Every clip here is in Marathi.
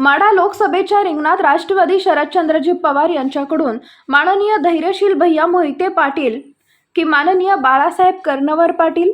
माढा लोकसभेच्या रिंगणात राष्ट्रवादी शरदचंद्रजी पवार यांच्याकडून माननीय धैर्यशील भैया मोहिते पाटील की माननीय बाळासाहेब कर्णवर पाटील?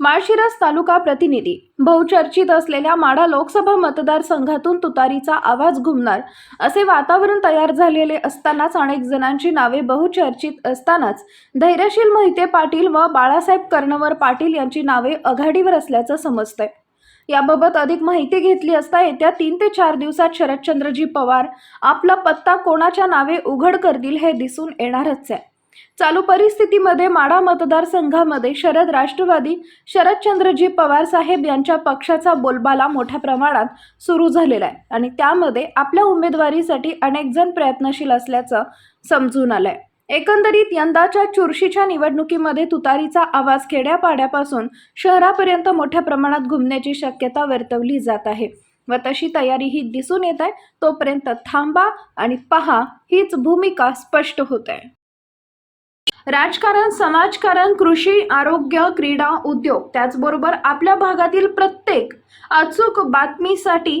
माळशिरस तालुका प्रतिनिधी बहुचर्चित असलेल्या माढा लोकसभा मतदारसंघातून तुतारीचा आवाज घुमणार असे वातावरण तयार झालेले असतानाच अनेक जणांची नावे बहुचर्चित असतानाच धैर्यशील मोहिते पाटील व बाळासाहेब कर्णवर पाटील यांची नावे आघाडीवर असल्याचं समजतंय. याबाबत अधिक माहिती घेतली असता येत्या तीन ते चार दिवसात शरदचंद्रजी पवार आपला पत्ता कोणाच्या नावे उघड करतील हे दिसून येणारच आहे. चालू परिस्थितीमध्ये माढा मतदारसंघामध्ये शरद राष्ट्रवादी शरदचंद्रजी पवार साहेब यांच्या पक्षाचा बोलबाला मोठ्या प्रमाणात सुरू झालेला आहे आणि त्यामध्ये आपल्या उमेदवारीसाठी अनेक जण प्रयत्नशील असल्याचं समजून आलंय. एकंदरीत यंदाच्या चुरशीच्या निवडणुकीमध्ये तुतारीचा आवाज खेड्यापाड्यापासून शहरापर्यंत मोठ्या प्रमाणात घुमण्याची शक्यता वर्तवली जात आहे. व तशी तयारी ही दिसून येत आहे तोपर्यंत थांबा आणि पहा हीच भूमिका स्पष्ट होत आहे. राजकारण समाजकारण कृषी आरोग्य क्रीडा उद्योग त्याचबरोबर आपल्या भागातील प्रत्येक अचूक बातमीसाठी